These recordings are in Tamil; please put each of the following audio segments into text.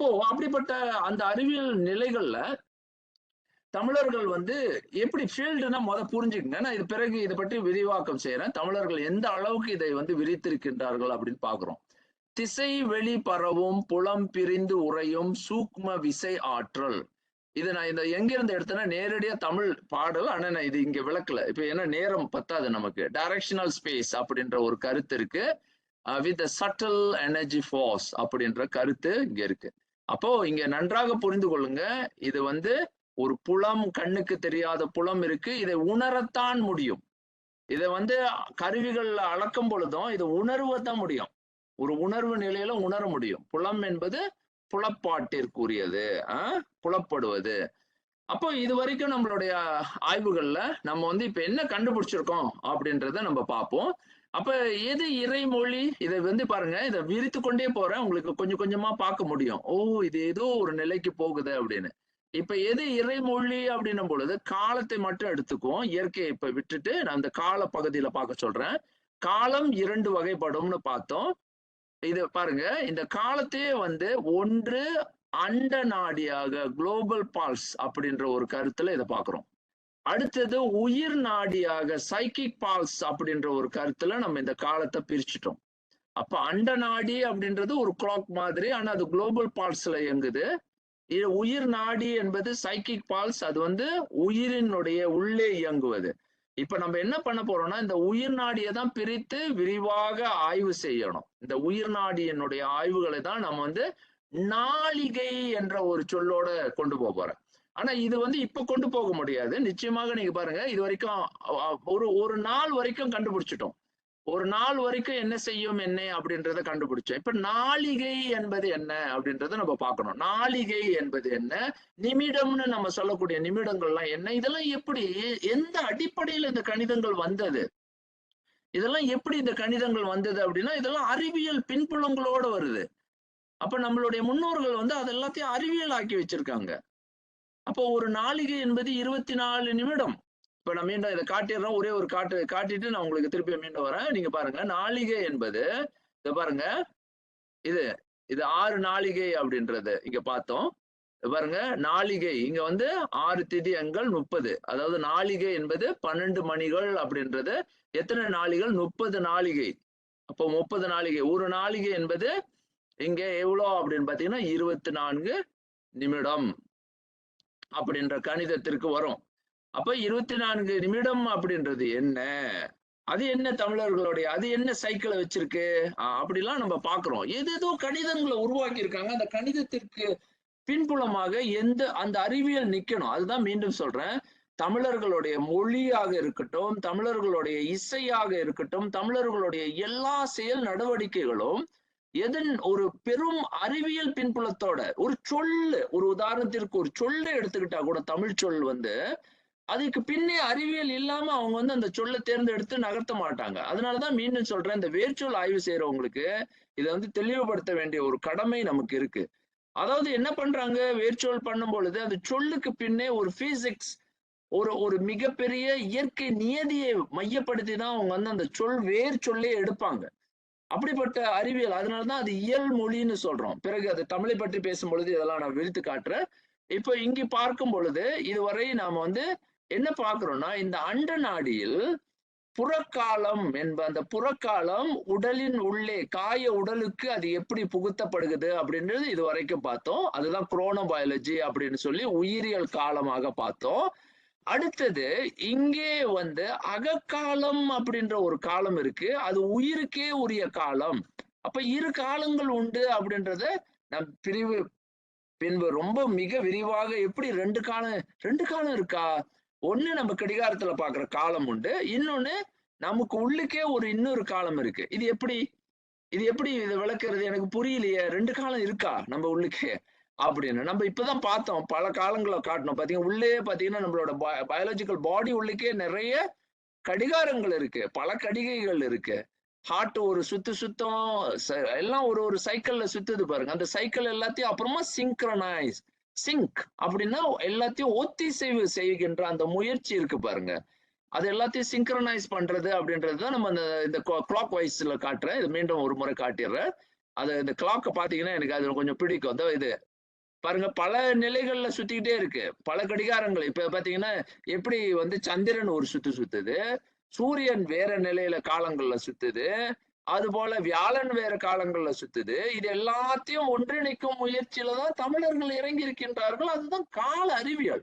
அப்போ அப்படிப்பட்ட அந்த அறிவியல் நிலைகள்ல தமிழர்கள் வந்து எப்படி ஃபீல்டுனா முத புரிஞ்சுக்கங்க நான் இது பிறகு இதை பற்றி விரிவாக்கம் செய்யறேன் தமிழர்கள் எந்த அளவுக்கு இதை வந்து விரித்திருக்கின்றார்கள் அப்படின்னு பாக்குறோம் திசை வெளி பரவும் புலம் பிரிந்து உறையும் சூக்ம விசை ஆற்றல். இது நான் இந்த எங்கிருந்து எடுத்தேன்னா நேரடியா தமிழ் பாடல் ஆனா நான் இது இங்க விளக்கல. இப்ப என்ன நேரம் பத்தாது நமக்கு. டைரக்ஷனல் ஸ்பேஸ் அப்படின்ற ஒரு கருத்து இருக்கு. வித் சட்டல் எனர்ஜி ஃபோர்ஸ் அப்படின்ற கருத்து இங்க இருக்கு. அப்போ இங்க நன்றாக புரிந்து கொள்ளுங்க. இது வந்து ஒரு புலம் கண்ணுக்கு தெரியாத புலம் இருக்கு. இதை உணரத்தான் முடியும். இதை வந்து கருவிகள்ல அளக்கும் பொழுதும் இதை உணர்வத்தான் முடியும். ஒரு உணர்வு நிலையில உணர முடியும். புலம் என்பது புலப்பாட்டிற்குரியது. ஆஹ் புலப்படுவது. அப்போ இது வரைக்கும் நம்மளுடைய ஆய்வுகள்ல நம்ம வந்து இப்ப என்ன கண்டுபிடிச்சிருக்கோம் அப்படின்றத நம்ம பார்ப்போம். அப்ப எது இறைமொழி? இதை வந்து பாருங்க இதை விரித்து கொண்டே போறேன். உங்களுக்கு கொஞ்சம் கொஞ்சமா பார்க்க முடியும். ஓ இது ஏதோ ஒரு நிலைக்கு போகுது அப்படின்னு. இப்ப எது இறைமொழி அப்படின்னும் பொழுது காலத்தை மட்டும் எடுத்துக்குவோம். இயற்கையை இப்ப விட்டுட்டு நான் அந்த கால பகுதியில பார்க்க சொல்றேன். காலம் இரண்டு வகைப்படும்னு பார்த்தோம். இது பாருங்க இந்த காலத்தையே வந்து ஒன்று அண்ட நாடியாக குளோபல் பால்ஸ் அப்படின்ற ஒரு கருத்துல இதை பாக்குறோம் அடுத்தது உயிர் நாடியாக சைக்கிக் பால்ஸ் அப்படின்ற ஒரு கருத்துல நம்ம இந்த காலத்தை பிரிச்சுட்டோம். அப்ப அண்ட நாடி அப்படின்றது ஒரு கிளாக் மாதிரி ஆனா அது குளோபல் பால்ஸ்ல இயங்குது. உயிர் நாடி என்பது சைக்கிக் பால்ஸ் அது வந்து உயிரினுடைய உள்ளே இயங்குவது. இப்ப நம்ம என்ன பண்ண போறோம்னா இந்த உயிர் நாடியை தான் பிரித்து விரிவாக ஆய்வு செய்யணும். இந்த உயிர் நாடியினுடைய ஆய்வுகளை தான் நம்ம வந்து நாளிகை என்ற ஒரு சொல்லோட கொண்டு போக போறேன் ஆனா இது வந்து இப்ப கொண்டு போக முடியாது. நிச்சயமாக நீங்க பாருங்க இது வரைக்கும் ஒரு ஒரு நாள் வரைக்கும் கண்டுபிடிச்சிட்டோம். ஒரு நாள் வரைக்கும் என்ன செய்யும் என்ன அப்படின்றத கண்டுபிடிச்சோம். இப்ப நாளிகை என்பது என்ன அப்படின்றத நம்ம பார்க்கணும். நாளிகை என்பது என்ன? நிமிடம்னு நம்ம சொல்லக்கூடிய நிமிடங்கள்லாம் என்ன? இதெல்லாம் எப்படி எந்த அடிப்படையில இந்த கணிதங்கள் வந்தது? இதெல்லாம் எப்படி இந்த கணிதங்கள் வந்தது அப்படின்னா இதெல்லாம் அறிவியல் பின்புலங்களோட வருது. அப்ப நம்மளுடைய முன்னோர்கள் வந்து அது எல்லாத்தையும் அறிவியல் ஆக்கி வச்சிருக்காங்க. அப்போ ஒரு நாளிகை என்பது இருபத்தி நாலு நிமிடம். இப்ப நான் மீண்டும் இதை காட்டிடுறோம் ஒரே ஒரு காட்டு காட்டிட்டு நான் உங்களுக்கு திருப்பி மீண்டும் வரேன். நீங்க பாருங்க. நாளிகை என்பது இத பாருங்க. இது இது ஆறு நாளிகை அப்படின்றது. இங்க பார்த்தோம். பாருங்க. நாளிகை. இங்க வந்து ஆறு திதியங்கள் முப்பது. அதாவது நாளிகை என்பது பன்னெண்டு மணிகள் அப்படின்றது. எத்தனை நாளிகள்? முப்பது நாளிகை. அப்போ முப்பது நாளிகை. ஒரு நாளிகை என்பது இங்க எவ்வளோ அப்படின்னு பாத்தீங்கன்னா இருபத்தி நான்கு நிமிடம். அப்படின்ற கணிதத்திற்கு வரும். அப்ப இருபத்தி நான்கு நிமிடம் அப்படின்றது என்ன? அது என்ன தமிழர்களுடைய அது என்ன சைக்கிளை வச்சிருக்கு? அப்படிலாம் நம்ம பாக்குறோம் ஏதேதோ கணிதங்களை உருவாக்கி இருக்காங்க அந்த கணிதத்திற்கு பின்புலமாக எந்த அந்த அறிவியல் நிக்கணும். அதுதான் மீண்டும் சொல்றேன். தமிழர்களுடைய மொழியாக இருக்கட்டும் தமிழர்களுடைய இசையாக இருக்கட்டும் தமிழர்களுடைய எல்லா செயல் நடவடிக்கைகளும் எதன் ஒரு பெரும் அறிவியல் பின்புலத்தோட ஒரு சொல்லு ஒரு உதாரணத்திற்கு ஒரு சொல்லை எடுத்துக்கிட்டா கூட தமிழ் சொல் வந்து அதுக்கு பின்னே அறிவியல் இல்லாம அவங்க வந்து அந்த சொல்லை தேர்ந்தெடுத்து நகர்த்த மாட்டாங்க. அதனாலதான் மீண்டும் சொல்றேன் இந்த வேர்ச்சொல் ஆய்வு செய்யறவங்களுக்கு இதை வந்து தெளிவுபடுத்த வேண்டிய ஒரு கடமை நமக்கு இருக்கு. அதாவது என்ன பண்றாங்க? வேர்ச்சொல் பண்ணும் பொழுது அந்த சொல்லுக்கு பின்னே ஒரு பிசிக்ஸ் ஒரு ஒரு மிகப்பெரிய இயற்கை நியதியை மையப்படுத்தி தான் அவங்க வந்து அந்த சொல் வேர் சொல்லே எடுப்பாங்க. அப்படிப்பட்ட அறிவியல் அதனாலதான் அது இயல் மொழின்னு சொல்றோம். பிறகு அது தமிழை பற்றி பேசும் பொழுது இதெல்லாம் நான் விரித்து காட்டுறேன். இப்போ இங்கு பார்க்கும் பொழுது இதுவரை நாம வந்து என்ன பார்க்கிறோம்னா இந்த அண்ட நாடியில் புறக்காலம் என்ப அந்த புறக்காலம் உடலின் உள்ளே காய உடலுக்கு அது எப்படி புகுத்தப்படுகிறது அப்படின்றது இது வரைக்கும் பார்த்தோம். அதுதான் குரோனோ பயாலஜி அப்படின்னு சொல்லி உயிரியல் காலமாக பார்த்தோம். அடுத்தது இங்கே வந்து அகக்காலம் அப்படின்ற ஒரு காலம் இருக்கு. அது உயிருக்கே உரிய காலம். அப்ப இரு காலங்கள் உண்டு அப்படின்றத நம் பிரிவு பின்பு ரொம்ப மிக விரிவாக எப்படி ரெண்டு காலம் ரெண்டு காலம் இருக்கா? ஒண்ணு நம்ம கடிகாரத்துல பாக்குற காலம் உண்டு. இன்னொன்னு நமக்கு உள்ளுக்கே ஒரு இன்னொரு காலம் இருக்கு. இது எப்படி இது எப்படி இதை விளக்குறது? எனக்கு புரியலையே. ரெண்டு காலம் இருக்கா நம்ம உள்ளுக்கே? அப்படின்னு. நம்ம இப்பதான் பார்த்தோம். பல காலங்களை காட்டணும் பாத்தீங்கன்னா உள்ளே பாத்தீங்கன்னா நம்மளோட பயாலஜிக்கல் பாடி உள்ளுக்கே நிறைய கடிகாரங்கள் இருக்கு. பல கடிகைகள் இருக்கு. ஹார்ட் ஒரு சுத்து சுத்தம் எல்லாம் ஒரு ஒரு சைக்கிள்ல சுத்துது பாருங்க. அந்த சைக்கிள் எல்லாத்தையும் அப்புறமா சிங்க்ரனைஸ் சிங்க் அப்படின்னா எல்லாத்தையும் ஒத்திசைவு செய்கின்ற அந்த முயற்சி இருக்கு பாருங்க. அது எல்லாத்தையும் சிங்க்ரனைஸ் பண்றது அப்படின்றது தான் நம்ம அந்த இந்த கிளாக் வைஸ்ல காட்டுறேன் இது மீண்டும் ஒரு முறை காட்டிடுறேன். அது இந்த கிளாக்கை பார்த்தீங்கன்னா எனக்கு அது கொஞ்சம் பிடிக்கும். அதோ இது பாருங்க பல நிலைகள்ல சுத்திக்கிட்டே இருக்கு. பல கடிகாரங்கள். இப்ப பாத்தீங்கன்னா எப்படி வந்து சந்திரன் ஒரு சுத்து சுத்துது சூரியன் வேற நிலையில காலங்கள்ல சுத்துது அது போல வியாழன் வேற காலங்கள்ல சுத்துது. இது எல்லாத்தையும் ஒன்றிணைக்கும் முயற்சியில தான் தமிழர்கள் இறங்கி இருக்கின்றார்கள். அதுதான் கால அறிவியல்.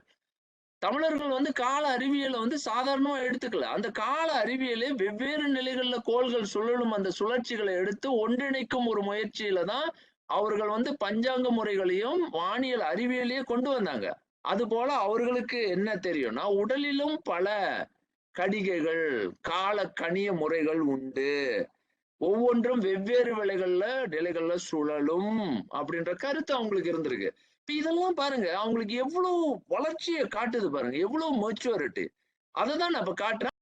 தமிழர்கள் வந்து கால அறிவியலை வந்து சாதாரணமா எடுத்துக்கல. அந்த கால அறிவியலே வெவ்வேறு நிலைகள்ல கோள்கள் சுழலும் அந்த சுழற்சிகளை எடுத்து ஒன்றிணைக்கும் ஒரு முயற்சியில தான் அவர்கள் வந்து பஞ்சாங்க முறைகளையும் வானியல் அறிவியலையும் கொண்டு வந்தாங்க. அது போல அவர்களுக்கு என்ன தெரியும்னா உடலிலும் பல கடிகைகள் கால கணிய முறைகள் உண்டு. ஒவ்வொன்றும் வெவ்வேறு விலைகள்ல நிலைகள்ல சுழலும் அப்படின்ற கருத்து அவங்களுக்கு இருந்திருக்கு. இப்ப இதெல்லாம் பாருங்க அவங்களுக்கு எவ்வளவு வளர்ச்சியை காட்டுது பாருங்க எவ்வளவு மெச்சுவரிட்டி அதை தான் நான் இப்ப காட்டுறேன்.